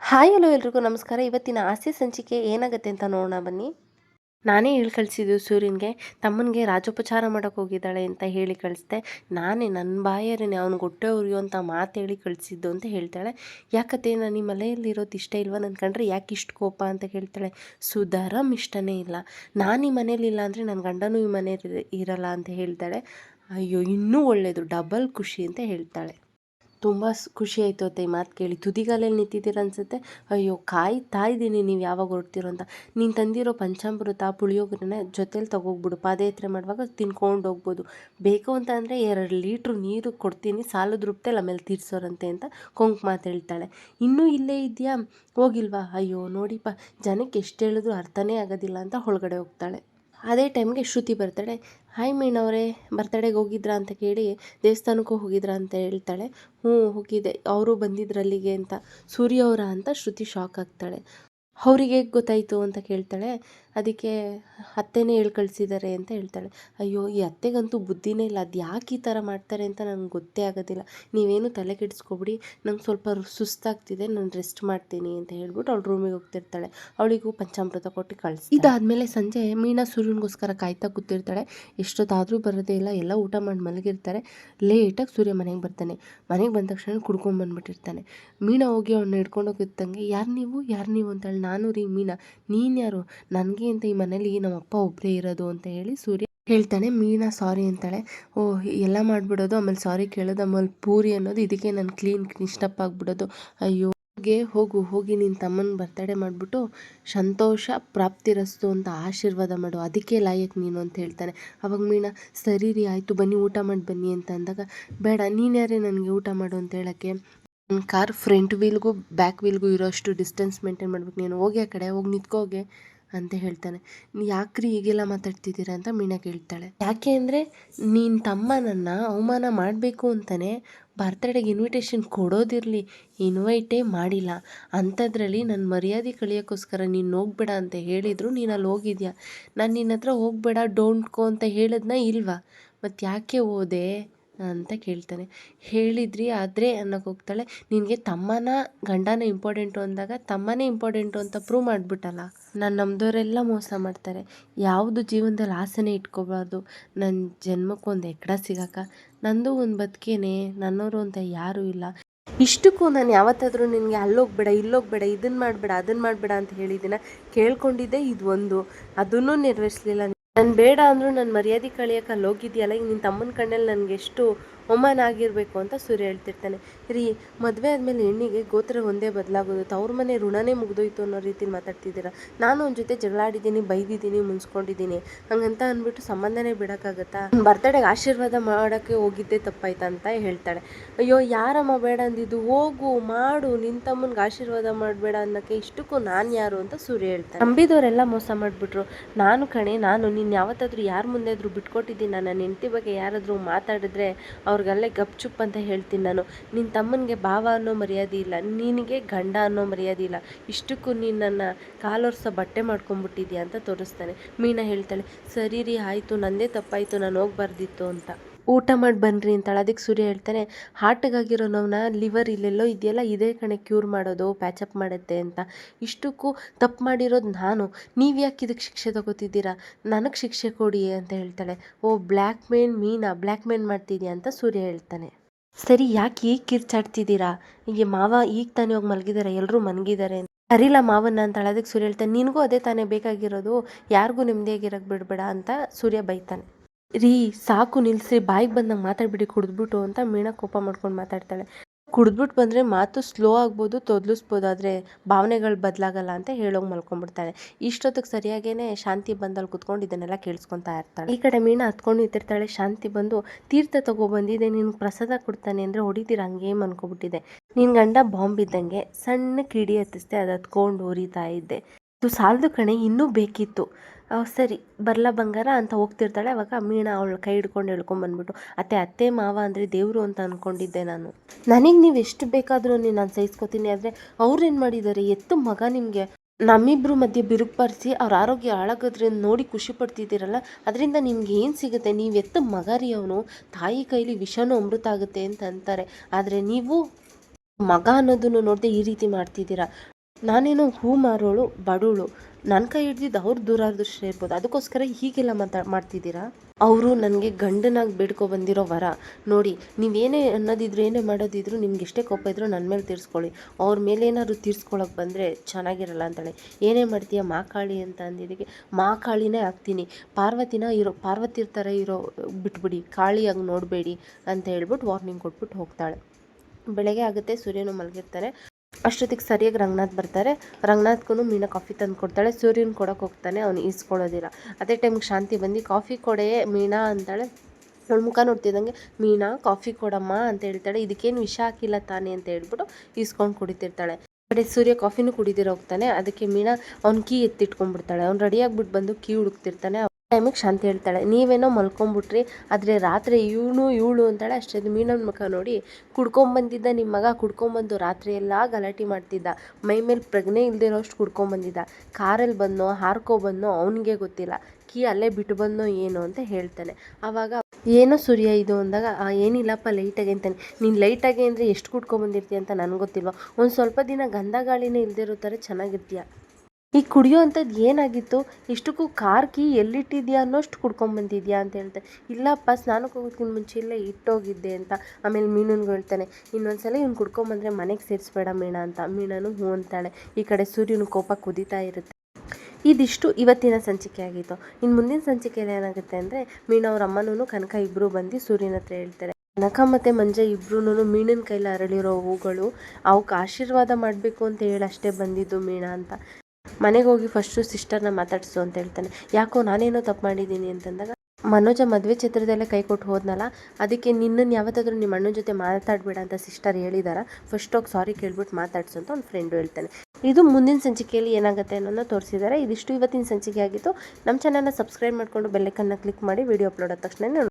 Hi, hello ಎಲ್ರಿಗೂ ನಮಸ್ಕಾರ. ಇವತ್ತಿನ ಆಸೆ ಸಂಚಿಕೆ ಏನಾಗುತ್ತೆ ಅಂತ ನೋಡೋಣ ಬನ್ನಿ. ನಾನೇ ಹೇಳಿ ಕಳಿಸಿದ್ದು ಸೂರ್ಯನಿಗೆ, ತಮ್ಮನಿಗೆ ರಾಜೋಪಚಾರ ಮಾಡೋಕೆ ಹೋಗಿದ್ದಾಳೆ ಅಂತ ಹೇಳಿ ಕಳಿಸ್ದೆ. ನಾನೇ ನನ್ನ ಬಾಯರೇನೆ ಅವ್ನಿಗೆ ಹೊಟ್ಟೆ ಅಂತ ಮಾತು ಹೇಳಿ ಕಳಿಸಿದ್ದು ಅಂತ ಹೇಳ್ತಾಳೆ. ಯಾಕತ್ತೆ, ನಾನು ಈ ಮನೆಯಲ್ಲಿರೋದು ಇಷ್ಟ ಇಲ್ವಾ? ನನ್ನ ಕಂಡ್ರೆ ಯಾಕೆ ಇಷ್ಟು ಕೋಪ ಅಂತ ಕೇಳ್ತಾಳೆ ಸುಧಾರಂ ಇಷ್ಟನೇ ಇಲ್ಲ. ನಾನು ಈ ಮನೇಲಿಲ್ಲ ಅಂದರೆ ನನ್ನ ಗಂಡನೂ ಈ ಮನೇಲಿ ಇರಲ್ಲ ಅಂತ ಹೇಳ್ತಾಳೆ. ಅಯ್ಯೋ, ಇನ್ನೂ ಒಳ್ಳೆಯದು ಡಬಲ್ ಖುಷಿ ಅಂತ ಹೇಳ್ತಾಳೆ. ತುಂಬ ಖುಷಿ ಆಯಿತು ಅತ್ತೆ ಈ ಮಾತು ಕೇಳಿ. ತುದಿಗಾಲಲ್ಲಿ ನಿಂತಿದ್ದೀರ ಅನ್ಸುತ್ತೆ? ಅಯ್ಯೋ ಕಾಯ್ತಾ ಇದ್ದೀನಿ ನೀವು ಯಾವಾಗ ಹೊರಡ್ತೀರೋ ಅಂತ. ನೀನು ತಂದಿರೋ ಪಂಚಾಮೃತ, ಪುಳಿಯೋಗರೆನ ಜೊತೇಲಿ ತಗೋಗ್ಬಿಡು. ಪಾದಯಾತ್ರೆ ಮಾಡುವಾಗ ತಿನ್ಕೊಂಡು ಹೋಗ್ಬೋದು. ಬೇಕು ಅಂತ ಅಂದರೆ ಎರಡು ಲೀಟ್ರ್ ನೀರು ಕೊಡ್ತೀನಿ. ಸಾಲದ ರೂಪದಲ್ಲಿ ಆಮೇಲೆ ತೀರ್ಸೋರಂತೆ ಅಂತ ಕೊಂಕ್ ಮಾತು ಹೇಳ್ತಾಳೆ. ಇನ್ನೂ ಇಲ್ಲೇ ಇದೆಯಾ? ಹೋಗಿಲ್ವಾ? ಅಯ್ಯೋ, ನೋಡಿಪ್ಪ ಜನಕ್ಕೆ ಎಷ್ಟು ಹೇಳಿದ್ರು ಅರ್ಥನೇ ಆಗೋದಿಲ್ಲ ಅಂತ ಒಳಗಡೆ ಹೋಗ್ತಾಳೆ. ಅದೇ ಟೈಮ್ಗೆ ಶ್ರುತಿ ಬರ್ತಾಳೆ. ಹಾಯ್ ಮೀನವರೇ ಬರ್ತಡೇಗೆ ಹೋಗಿದ್ರಾ ಅಂತ ಕೇಳಿ ದೇವಸ್ಥಾನಕ್ಕೂ ಹೋಗಿದ್ರಾ ಅಂತ ಹೇಳ್ತಾಳೆ. ಹ್ಞೂ, ಹೋಗಿದೆ. ಅವರು ಬಂದಿದ್ರಲ್ಲಿಗೆ ಅಂತ. ಸೂರ್ಯ ಅವರ ಅಂತ ಶ್ರುತಿ ಶಾಕ್ ಆಗ್ತಾಳೆ. ಅವ್ರಿಗೆ ಹೇಗೆ ಗೊತ್ತಾಯಿತು? ಅಂತ ಕೇಳ್ತಾಳೆ. ಅದಕ್ಕೆ ಅತ್ತೆನೇ ಹೇಳಿ ಕಳಿಸಿದ್ದಾರೆ ಅಂತ ಹೇಳ್ತಾಳೆ. ಅಯ್ಯೋ, ಈ ಅತ್ತೆಗಂತೂ ಬುದ್ಧಿನೇ ಇಲ್ಲ. ಅದು ಯಾಕೆ ಈ ಥರ ಮಾಡ್ತಾರೆ ಅಂತ ನನಗೆ ಗೊತ್ತೇ ಆಗೋದಿಲ್ಲ. ನೀವೇನು ತಲೆ ಕೆಡಿಸ್ಕೊಬಿಡಿ. ನಂಗೆ ಸ್ವಲ್ಪ ಸುಸ್ತಾಗ್ತಿದೆ. ನಾನು ರೆಸ್ಟ್ ಮಾಡ್ತೀನಿ ಅಂತ ಹೇಳ್ಬಿಟ್ಟು ಅವಳು ರೂಮಿಗೆ ಹೋಗ್ತಿರ್ತಾಳೆ. ಅವಳಿಗೂ ಪಂಚಾಮೃತ ಕೊಟ್ಟು ಕಳಿಸಿ ಇದಾದಮೇಲೆ ಸಂಜೆ ಮೀನಾ ಸೂರ್ಯನಿಗೋಸ್ಕರ ಕಾಯ್ತಾ ಕೂತಿರ್ತಾಳೆ. ಎಷ್ಟೊತ್ತಾದರೂ ಬರೋದೇ ಇಲ್ಲ. ಎಲ್ಲ ಊಟ ಮಾಡಿ ಮಲಗಿರ್ತಾರೆ. ಲೇಟಾಗಿ ಸೂರ್ಯ ಮನೆಗೆ ಬರ್ತಾನೆ. ಮನೆಗೆ ಬಂದ ತಕ್ಷಣ ಕುಡ್ಕೊಂಡು ಬಂದ್ಬಿಟ್ಟಿರ್ತಾನೆ. ಮೀನಾ ಹೋಗಿ ಅವನ್ನ ಹಿಡ್ಕೊಂಡು ಹೋಗಿದ್ದಂಗೆ, ಯಾರು ನೀವು? ಯಾರು ನೀವು? ಅಂತೇಳಿ ನಾನು ರೀ ಮೀನಾ. ನೀನು ಯಾರು? ನನಗೆ ಅಂತ ಈ ಮನೇಲಿ ನಮ್ಮ ಅಪ್ಪ ಒಬ್ಬರೇ ಇರೋದು ಅಂತ ಹೇಳಿ ಸೂರ್ಯ ಹೇಳ್ತಾನೆ, ಮೀನಾ ಸಾರಿ ಅಂತಾಳೆ. ಓ ಎಲ್ಲ ಮಾಡಿಬಿಡೋದು, ಆಮೇಲೆ ಸಾರಿ ಕೇಳೋದು, ಆಮೇಲೆ ಪೂರಿ ಅನ್ನೋದು ಇದಕ್ಕೆ ನಾನು ಕ್ಲೀನ್ ಕ್ಲಿಷ್ಟಪ್ ಆಗಿಬಿಡೋದು. ಅಯ್ಯೋ ಗೆ ಹೋಗು, ಹೋಗಿ ನಿನ್ನ ತಮ್ಮನ ಬರ್ತಡೇ ಮಾಡಿಬಿಟ್ಟು ಸಂತೋಷ ಪ್ರಾಪ್ತಿರಸ್ತು ಅಂತ ಆಶೀರ್ವಾದ ಮಾಡು, ಅದಕ್ಕೆ ಲಾಯಕ್ ನೀನು ಅಂತ ಹೇಳ್ತಾನೆ. ಅವಾಗ ಮೀನಾ, ಸರಿ ರೀ, ಆಯಿತು, ಬನ್ನಿ, ಊಟ ಮಾಡಿ ಬನ್ನಿ ಅಂತ ಅಂದಾಗ, ಬೇಡ ನೀನ್ಯಾರೇ ನನಗೆ ಊಟ ಮಾಡು ಅಂತ ಹೇಳೋಕ್ಕೆ. ನನ್ನ ಕಾರ್ ಫ್ರಂಟ್ ವೀಲ್ಗೂ ಬ್ಯಾಕ್ ವೀಲ್ಗೂ ಇರೋಷ್ಟು ಡಿಸ್ಟೆನ್ಸ್ ಮೇಂಟೈನ್ ಮಾಡ್ಬೇಕು. ನೀನು ಹೋಗಿ ಆ ಕಡೆ, ಹೋಗಿ ನಿಂತ್ಕೋಗೆ ಅಂತ ಹೇಳ್ತಾನೆ. ಯಾಕ್ರಿ ಹೀಗೆಲ್ಲ ಮಾತಾಡ್ತಿದ್ದೀರಾ ಅಂತ ಮೀನಾ ಕೇಳ್ತಾಳೆ. ಯಾಕೆ ಅಂದರೆ ನೀನು ತಮ್ಮ ನನ್ನ ಅವಮಾನ ಮಾಡಬೇಕು ಅಂತಲೇ ಬರ್ತಡೆಗೆ ಇನ್ವಿಟೇಷನ್ ಕೊಡೋದಿರಲಿ ಇನ್ವೈಟೇ ಮಾಡಿಲ್ಲ. ಅಂಥದ್ರಲ್ಲಿ ನನ್ನ ಮರ್ಯಾದೆ ಕಳಿಯೋಕ್ಕೋಸ್ಕರ ನೀನು ಹೋಗ್ಬೇಡ ಅಂತ ಹೇಳಿದ್ರು ನೀನು ಅಲ್ಲಿ ಹೋಗಿದ್ಯಾ? ನಾನು ನಿನ್ನ ಹತ್ರ ಹೋಗಬೇಡ ಡೋಂಟ್ ಕೋ ಅಂತ ಹೇಳಿದ್ನ ಇಲ್ವಾ? ಮತ್ತು ಯಾಕೆ ಹೋದೆ? ಅಂತ ಕೇಳ್ತಾನೆ. ಹೇಳಿದ್ರಿ, ಆದರೆ ಅನ್ನೋಕೆ ಹೋಗ್ತಾಳೆ, ನಿನಗೆ ತಮ್ಮನ ಗಂಡನ ಇಂಪಾರ್ಟೆಂಟು ಅಂದಾಗ ತಮ್ಮನೇ ಇಂಪಾರ್ಟೆಂಟು ಅಂತ ಪ್ರೂವ್ ಮಾಡಿಬಿಟ್ಟಲ್ಲ. ನಾನು ನಮ್ಮದವರೆಲ್ಲ ಮೋಸ ಮಾಡ್ತಾರೆ. ಯಾವುದು ಜೀವನದಲ್ಲಿ ಆಸೆನೇ ಇಟ್ಕೋಬಾರ್ದು. ನನ್ನ ಜನ್ಮಕ್ಕೊಂದು ಎಕ್ಕಡ ಸಿಗಕ್ಕ. ನಂದು ಒಂದು ಬದುಕೇನೆ ನನ್ನವರು ಅಂತ ಯಾರೂ ಇಲ್ಲ. ಇಷ್ಟಕ್ಕೂ ನಾನು ಯಾವತ್ತಾದರೂ ನಿನಗೆ ಅಲ್ಲೋಗ್ಬೇಡ, ಇಲ್ಲೋಗ್ಬೇಡ ಇದನ್ನು ಮಾಡಬೇಡ ಅದನ್ನು ಮಾಡಬೇಡ ಅಂತ ಹೇಳಿದ್ದೀನ ಕೇಳ್ಕೊಂಡಿದ್ದೆ, ಇದು ಒಂದು. ಅದನ್ನೂ ನೆರವೇರಿಸಲಿಲ್ಲ. ನಾನು ಬೇಡ ಅಂದರೂ ನಾನು ಮರ್ಯಾದೆ ಕಳಿಯೋಕೆ ಅಲ್ಲಿ ಹೋಗಿದ್ಯಲ್ಲ, ಈಗ ನಿನ್ನ ತಮ್ಮನ ಕಣ್ಣಲ್ಲಿ ನನಗೆ ಎಷ್ಟು ಒಮ್ಮನ ಆಗಿರಬೇಕು ಅಂತ ಸೂರ್ಯ ಹೇಳ್ತಿರ್ತಾನೆ. ರೀ, ಮದುವೆ ಆದಮೇಲೆ ಹೆಣ್ಣಿಗೆ ಗೋತ್ರ ಒಂದೇ ಬದಲಾಗೋದು, ತವ್ರ ಮನೆ ಋಣನೇ ಮುಗಿದೋಯ್ತು ಅನ್ನೋ ರೀತಿಲಿ ಮಾತಾಡ್ತಿದ್ದೀರಾ? ನಾನು ಅವ್ನ ಜೊತೆ ಜಗಳಾಡಿದ್ದೀನಿ ಬೈದಿದ್ದೀನಿ, ಮುನ್ಸ್ಕೊಂಡಿದ್ದೀನಿ. ಹಂಗಂತ ಅಂದ್ಬಿಟ್ಟು ಸಂಬಂಧನೇ ಬಿಡೋಕ್ಕಾಗತ್ತಾ? ಬರ್ತಡೆಗೆ ಆಶೀರ್ವಾದ ಮಾಡೋಕ್ಕೆ ಹೋಗಿದ್ದೆ ತಪ್ಪಾಯ್ತಾ ಅಂತ ಹೇಳ್ತಾಳೆ. ಅಯ್ಯೋ, ಯಾರಮ್ಮ ಬೇಡ ಅಂದಿದ್ದು? ಹೋಗು, ಮಾಡು ನಿನ್ನ ತಮ್ಮನಿಗೆ ಆಶೀರ್ವಾದ ಮಾಡಬೇಡ ಅನ್ನೋಕ್ಕೆ ಇಷ್ಟಕ್ಕೂ ನಾನು ಯಾರು ಅಂತ ಸೂರ್ಯ ಹೇಳ್ತಾನೆ ನಂಬಿದವರೆಲ್ಲ ಮೋಸ ಮಾಡಿಬಿಟ್ರು. ನಾನು ಕಣೆ, ನಾನು ನೀನು ಯಾವತ್ತಾದರೂ ಯಾರ ಮುಂದೆ ಆದರೂ ಬಿಟ್ಕೊಟ್ಟಿದ್ದೀನಿ ನನ್ನ ಹೆಂಡತಿ ಬಗ್ಗೆ ಯಾರಾದರೂ ಮಾತಾಡಿದ್ರೆ ಅವ್ರಿಗಲ್ಲೇ ಗಪ್ಚುಪ್ ಅಂತ ಹೇಳ್ತೀನಿ ನಾನು. ನಿನ್ನ ತಮ್ಮನಿಗೆ ಭಾವ ಅನ್ನೋ ಮರ್ಯಾದೆ ಇಲ್ಲ. ನಿನಗೆ ಗಂಡ ಅನ್ನೋ ಮರ್ಯಾದೆ ಇಲ್ಲ. ಇಷ್ಟಕ್ಕೂ ನೀನು ನನ್ನ ಕಾಲೊರ್ಸೋ ಬಟ್ಟೆ ಮಾಡ್ಕೊಂಬಿಟ್ಟಿದ್ಯಾ ಅಂತ ತೋರಿಸ್ತಾನೆ. ಮೀನಾ ಹೇಳ್ತಾಳೆ, ಸರಿ ರೀ, ಆಯಿತು. ನನ್ನದೇ ತಪ್ಪಾಯಿತು. ನಾನು ಹೋಗ್ಬಾರ್ದಿತ್ತು ಅಂತ. ಊಟ ಮಾಡಿ ಬನ್ನಿರಿ ಅಂತಾಳೆ. ಅದಕ್ಕೆ ಸೂರ್ಯ ಹೇಳ್ತಾನೆ ಹಾರ್ಟಿಗಾಗಿರೋ ನೋವನ್ನ ಲಿವರ್ ಇಲ್ಲೆಲ್ಲೋ ಇದೆಯಲ್ಲ, ಇದೇ ಕಣೆ ಕ್ಯೂರ್ ಮಾಡೋದು ಪ್ಯಾಚಪ್ ಮಾಡುತ್ತೆ ಅಂತ. ಇಷ್ಟಕ್ಕೂ ತಪ್ಪು ಮಾಡಿರೋದು ನಾನು. ನೀವು ಯಾಕೆ ಇದಕ್ಕೆ ಶಿಕ್ಷೆ ತಗೋತಿದ್ದೀರಾ? ನನಗೆ ಶಿಕ್ಷೆ ಕೊಡಿ ಅಂತ ಹೇಳ್ತಾಳೆ. ಓ blackmail Meena blackmail ಮಾಡ್ತಿದ್ಯಾ ಅಂತ ಸೂರ್ಯ ಹೇಳ್ತಾನೆ. ಸರಿ, ಯಾಕೆ ಈಗ ಕಿರ್ಚಾಡ್ತಿದ್ದೀರಾ? ಈಗ ಮಾವ ಈಗ ತಾನೇ ಹೋಗಿ ಮಲಗಿದ್ದಾರೆ ಎಲ್ಲರೂ ಮನಗಿದ್ದಾರೆ ಅಂತ. ಕರೀಲ ಮಾವನ್ನ ಅಂತ ಅದಕ್ಕೆ ಸೂರ್ಯ ಹೇಳ್ತಾನೆ, ನಿನಗೂ ಅದೇ ತಾನೇ ಬೇಕಾಗಿರೋದು. ಯಾರಿಗೂ ನೆಮ್ಮದಿಯಾಗಿರೋಕ್ಕೆ ಬಿಡಬೇಡ ಅಂತ ಸೂರ್ಯ ಬೈತಾನೆ. ರೀ, ಸಾಕು ನಿಲ್ಸಿ ಬಾಯಿಗೆ ಬಂದಂಗೆ ಮಾತಾಡ್ಬಿಡಿ ಕುಡಿದ್ಬಿಟ್ಟು ಅಂತ ಮೀನಾ ಕೋಪ ಮಾಡ್ಕೊಂಡು ಮಾತಾಡ್ತಾಳೆ. ಕುಡಿದ್ಬಿಟ್ಟು ಬಂದರೆ ಮಾತು ಸ್ಲೋ ಆಗ್ಬೋದು ತೊದಲಿಸ್ಬೋದು ಆದರೆ ಭಾವನೆಗಳು ಬದಲಾಗಲ್ಲ ಅಂತ ಹೇಳೋಗಿ ಮಲ್ಕೊಂಡ್ಬಿಡ್ತಾಳೆ. ಇಷ್ಟೊತ್ತಿಗೆ ಸರಿಯಾಗೇನೆ ಶಾಂತಿ ಬಂದಲ್ಲಿ ಕುತ್ಕೊಂಡು ಇದನ್ನೆಲ್ಲ ಕೇಳಿಸ್ಕೊತಾ ಇರ್ತಾಳೆ. ಈ ಕಡೆ ಮೀನಾ ಹತ್ಕೊಂಡು ನಿಂತಿರ್ತಾಳೆ, ಶಾಂತಿ ಬಂದು, ತೀರ್ಥ ತಗೊಬಂದಿದೆ ನಿನ್ಗೆ ಪ್ರಸಾದ ಕೊಡ್ತಾನೆ ಅಂದರೆ ಹೊಡಿತೀರ ಹಂಗೆ ಅನ್ಕೊಬಿಟ್ಟಿದೆ ನಿನ್ನ ಗಂಡ ಬಾಂಬ್ ಇದ್ದಂಗೆ ಸಣ್ಣ ಕಿಡಿ ಹತ್ತಿಸ್ದೆ ಅದು ಹತ್ಕೊಂಡು ಉರಿತಾ ಇದ್ದೆ. ಇದು ಸಾಲದು ಕಣೆ, ಇನ್ನೂ ಬೇಕಿತ್ತು. ಸರಿ, ಬರಲ ಬಂಗಾರ ಅಂತ ಹೋಗ್ತಿರ್ತಾಳೆ. ಅವಾಗ ಮೀನಾ ಅವಳ ಕೈ ಹಿಡ್ಕೊಂಡು ಹೇಳ್ಕೊಂಬಂದ್ಬಿಟ್ಟು ಅತ್ತೆ ಅತ್ತೆ, ಮಾವ ಅಂದರೆ ದೇವರು ಅಂತ ಅಂದ್ಕೊಂಡಿದ್ದೆ ನಾನು. ನನಗೆ ನೀವು ಎಷ್ಟು ಬೇಕಾದರೂ ನೀನು ನಾನು ಸಹಿಸ್ಕೋತೀನಿ. ಆದರೆ ಅವ್ರೇನು ಮಾಡಿದ್ದಾರೆ ಎತ್ತು ಮಗ ನಿಮಗೆ. ನಮ್ಮಿಬ್ರು ಮಧ್ಯೆ ಬಿರುಕು ಬರ್ಸಿ ಅವ್ರ ಆರೋಗ್ಯ ಹಾಳಾಗೋದ್ರಿಂದ ನೋಡಿ ಖುಷಿ ಪಡ್ತಿದ್ದೀರಲ್ಲ. ಅದರಿಂದ ನಿಮ್ಗೆ ಏನು ಸಿಗುತ್ತೆ? ನೀವು ಎತ್ತ ರೀ ಅವನು. ತಾಯಿ ಕೈಲಿ ವಿಷನೂ ಅಮೃತ ಆಗುತ್ತೆ ಅಂತ ಅಂತಾರೆ. ಆದರೆ ನೀವು ಮಗ ಅನ್ನೋದನ್ನು ನೋಡದೆ ಈ ರೀತಿ ಮಾಡ್ತಿದ್ದೀರಾ? ನಾನೇನೋ ಹೂ ಮಾರೋಳು ಬಡವಳು ನನ್ನ ಕೈ ಹಿಡ್ದಿದ್ದು ಅವ್ರ ದೂರದೃಷ್ಟಿ ಇರ್ಬೋದು. ಅದಕ್ಕೋಸ್ಕರ ಹೀಗೆಲ್ಲ ಮಾತಾ, ಮಾಡ್ತಿದ್ದೀರಾ? ಅವರು ನನಗೆ ಗಂಡನಾಗಿ ಬೇಡ್ಕೊ ಬಂದಿರೋ ವರ. ನೋಡಿ, ನೀವೇನೇ ಅನ್ನೋದಿದ್ರು ಏನೇ ಮಾಡೋದಿದ್ರು ನಿಮ್ಗೆ ಎಷ್ಟೇ ಕೋಪ ಇದ್ರು ನನ್ನ ಮೇಲೆ ತೀರಿಸ್ಕೊಳ್ಳಿ. ಅವ್ರ ಮೇಲೆ ಏನಾದ್ರು ತೀರ್ಸ್ಕೊಳಕ್ಕೆ ಬಂದರೆ ಚೆನ್ನಾಗಿರಲ್ಲ ಅಂತಾಳೆ. ಏನೇ ಮಾಡ್ತೀಯ ಮಾ ಕಾಳಿ ಅಂತ ಅಂದಿದ್ದಕ್ಕೆ, ಮಾ ಕಾಳಿನೇ ಆಗ್ತೀನಿ. ಪಾರ್ವತಿನ ಇರೋ, ಪಾರ್ವತಿ ಥರ ಇರೋ, ಬಿಟ್ಬಿಡಿ. ಕಾಳಿಯಾಗಿ ನೋಡಬೇಡಿ ಅಂತ ಹೇಳ್ಬಿಟ್ಟು ವಾರ್ನಿಂಗ್ ಕೊಟ್ಬಿಟ್ಟು ಹೋಗ್ತಾಳೆ. ಬೆಳಗ್ಗೆ ಆಗುತ್ತೆ, ಸೂರ್ಯನು ಮಲಗಿರ್ತಾನೆ. ಅಷ್ಟೊತ್ತಿಗೆ ಸರಿಯಾಗಿ ರಂಗನಾಥ್ ಬರ್ತಾರೆ. ರಂಗನಾಥ್ಗೂ ಮೀನ ಕಾಫಿ ತಂದು ಕೊಡ್ತಾಳೆ. ಸೂರ್ಯನ ಕೊಡೋಕೆ ಹೋಗ್ತಾನೆ, ಅವ್ನು ಈಸ್ಕೊಳ್ಳೋದಿಲ್ಲ. ಅದೇ ಟೈಮ್ಗೆ ಶಾಂತಿ ಬಂದು, ಕಾಫಿ ಕೊಡೇ ಮೀನಾ ಅಂತಾಳೆ. ಅವಳ ಮುಖ ನೋಡ್ತಿದ್ದಂಗೆ, ಮೀನಾ, ಕಾಫಿ ಕೊಡಮ್ಮ ಅಂತ ಹೇಳ್ತಾಳೆ. ಇದಕ್ಕೇನು ವಿಷ ಹಾಕಿಲ್ಲ ತಾನೇ ಅಂತ ಹೇಳ್ಬಿಟ್ಟು ಈಸ್ಕೊಂಡು ಕುಡಿತಿರ್ತಾಳೆ. ಕಡೆ ಸೂರ್ಯ ಕಾಫಿನೂ ಕುಡಿದಿರೋ ಹೋಗ್ತಾನೆ ಅದಕ್ಕೆ ಮೀನಾ ಅವ್ನು ಕೀ ಎತ್ತಿಟ್ಕೊಂಡ್ಬಿಡ್ತಾಳೆ. ಅವ್ನು ರೆಡಿಯಾಗಿಬಿಟ್ಟು ಬಂದು ಕೀ ಹುಡುಕ್ತಿರ್ತಾನೆ. ಟೈಮಿಗೆ ಶಾಂತಿ ಹೇಳ್ತಾಳೆ. ನೀವೇನೋ ಮಲ್ಕೊಂಬಿಟ್ರಿ ಆದರೆ ರಾತ್ರಿ ಇವನು ಇವಳು ಅಂತಾಳೆ. ಅಷ್ಟೇ ಮೀನನ ಮುಖ ನೋಡಿ ಕುಡ್ಕೊಂಬಂದಿದ್ದ ನಿಮ್ಮ ಮಗ ಕುಡ್ಕೊಂಬಂದು ರಾತ್ರಿ ಎಲ್ಲ ಗಲಾಟೆ ಮಾಡ್ತಿದ್ದ. ಮೈ ಮೇಲೆ ಪ್ರಜ್ಞೆ ಇಲ್ದಿರೋಷ್ಟು ಕುಡ್ಕೊಂಬಂದಿದ್ದ. ಕಾರಲ್ಲಿ ಬಂದೋ ಹಾರ್ಕೊಬಂದೋ ಅವನಿಗೆ ಗೊತ್ತಿಲ್ಲ. ಕೀ ಅಲ್ಲೇ ಬಿಟ್ಟು ಬಂದೋ ಏನು ಅಂತ ಹೇಳ್ತಾನೆ. ಆವಾಗ ಏನೋ ಸೂರ್ಯ ಇದು? ಅಂದಾಗ "ಆ, ಏನಿಲ್ಲಪ್ಪ ಲೈಟಾಗಿ ಅಂತಾನೆ. ನೀನು ಲೈಟಾಗಿ ಅಂದರೆ ಎಷ್ಟು ಕುಡ್ಕೊಂಬಂದಿರ್ತೀಯ ಅಂತ ನನಗೆ ಗೊತ್ತಿಲ್ವ. ಒಂದು ಸ್ವಲ್ಪ ದಿನ ಗಂಧ ಗಾಳಿನೇ ಇಲ್ದಿರೋ ಥರ ಚೆನ್ನಾಗಿರ್ತೀಯ. ಈ ಕುಡಿಯೋ ಅಂಥದ್ದು ಏನಾಗಿತ್ತು? ಇಷ್ಟಕ್ಕೂ ಕಾರ್ ಕೀ ಎಲ್ಲಿಟ್ಟಿದ್ಯಾ ಅನ್ನೋಷ್ಟು ಕುಡ್ಕೊಂಡ್ಬಂದಿದ್ಯಾ ಅಂತ ಹೇಳ್ತಾರೆ ಇಲ್ಲಪ್ಪ ಸ್ನಾನಕ್ಕೆ ಹೋಗೋದಕ್ಕಿಂತ ಮುಂಚೆ ಇಲ್ಲೇ ಇಟ್ಟೋಗಿದ್ದೆ ಅಂತ. ಆಮೇಲೆ ಮೀನನ್ಗೂ ಹೇಳ್ತಾನೆ, ಇನ್ನೊಂದ್ಸಲ ಇವ್ನು ಕುಡ್ಕೊಂಬಂದ್ರೆ ಮನೆಗೆ ಸೇರಿಸ್ಬೇಡ ಮೀಣ ಅಂತ. ಮೀನನು ಹ್ಞೂ ಅಂತಾಳೆ. ಈ ಕಡೆ ಸೂರ್ಯನ ಕೋಪ ಕುದೀತಾ ಇರುತ್ತೆ. ಇದಿಷ್ಟು ಇವತ್ತಿನ ಸಂಚಿಕೆ ಆಗಿತ್ತು. ಇನ್ನು ಮುಂದಿನ ಸಂಚಿಕೆಯಲ್ಲಿ ಏನಾಗುತ್ತೆ ಅಂದರೆ, ಮೀನ ಅವ್ರ ಅಮ್ಮನೂ ಕನಕ ಇಬ್ಬರು ಬಂದು ಸೂರ್ಯನ ಹತ್ರ ಹೇಳ್ತಾರೆ. ಕನಕ ಮತ್ತು ಮಂಜ ಇಬ್ರು ಮೀನಿನ ಕೈಲಿ ಅರಳಿರೋ ಹೂಗಳು ಅವಕ್ಕೆ ಆಶೀರ್ವಾದ ಮಾಡಬೇಕು ಅಂತ ಹೇಳಿ ಅಷ್ಟೇ ಬಂದಿದ್ದು ಮೀಣ ಅಂತ. ಮನೆಗೆ ಹೋಗಿ ಫಸ್ಟು ಸಿಸ್ಟರ್ನ ಮಾತಾಡಿಸು ಅಂತ ಹೇಳ್ತಾನೆ. ಯಾಕೋ ನಾನೇನೋ ತಪ್ಪು ಮಾಡಿದ್ದೀನಿ ಅಂತಂದಾಗ, ಮನೋಜ ಮದುವೆ ಚಿತ್ರದಲ್ಲೇ ಕೈ ಕೊಟ್ಟು ಹೋದ್ನಲ್ಲ, ಅದಕ್ಕೆ ನಿನ್ನನ್ನು ಯಾವತ್ತಾದರೂ ನಿಮ್ಮ ಅಣ್ಣನ ಜೊತೆ ಮಾತಾಡಬೇಡ ಅಂತ ಸಿಸ್ಟರ್ ಹೇಳಿದಾರ? ಫಸ್ಟ್ ಹೋಗಿ ಸಾರಿ ಕೇಳ್ಬಿಟ್ಟು ಮಾತಾಡ್ಸು ಅಂತ ಒಂದು ಫ್ರೆಂಡು ಹೇಳ್ತಾನೆ. ಇದು ಮುಂದಿನ ಸಂಚಿಕೆಯಲ್ಲಿ ಏನಾಗುತ್ತೆ ಅನ್ನೋದನ್ನ ತೋರಿಸಿದ್ದಾರೆ ಇದಿಷ್ಟು ಇವತ್ತಿನ ಸಂಚಿಕೆ ಆಗಿತ್ತು. ನಮ್ಮ ಚಾನಲ್ನ ಸಬ್ಸ್ಕ್ರೈಬ್ ಮಾಡಿಕೊಂಡು ಬೆಲ್ಲೈಕನ್ನ ಕ್ಲಿಕ್ ಮಾಡಿ ವಿಡಿಯೋ ಅಪ್ಲೋಡ್ ಆದ ತಕ್ಷಣ